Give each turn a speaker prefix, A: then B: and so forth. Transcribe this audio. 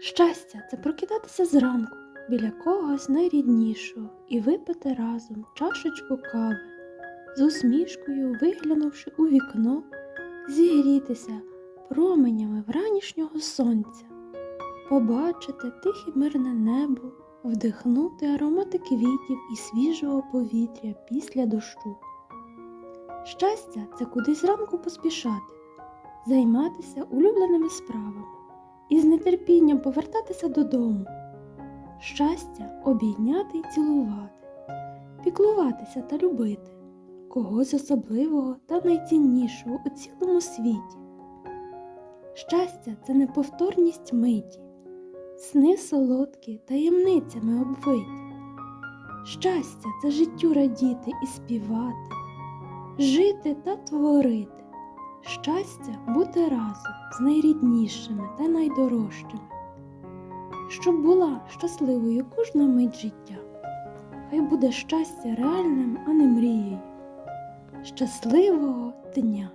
A: Щастя це прокидатися зранку біля когось найріднішого і випити разом чашечку кави, з усмішкою виглянувши у вікно, зігрітися променями вранішнього сонця, побачити тихе мирне небо, вдихнути аромати квітів і свіжого повітря після дощу. Щастя це кудись зранку поспішати, займатися улюбленими справами і з нетерпінням повертатися додому. Щастя обійняти й цілувати, піклуватися та любити когось особливого та найціннішого у цілому світі. Щастя це неповторність миті, сни солодкі таємницями обвиті. Щастя це життю радіти і співати, жити та творити. Щастя бути разом з найріднішими та найдорожчими, щоб була щасливою кожна мить життя. Хай буде щастя реальним, а не мрією. Щасливого дня!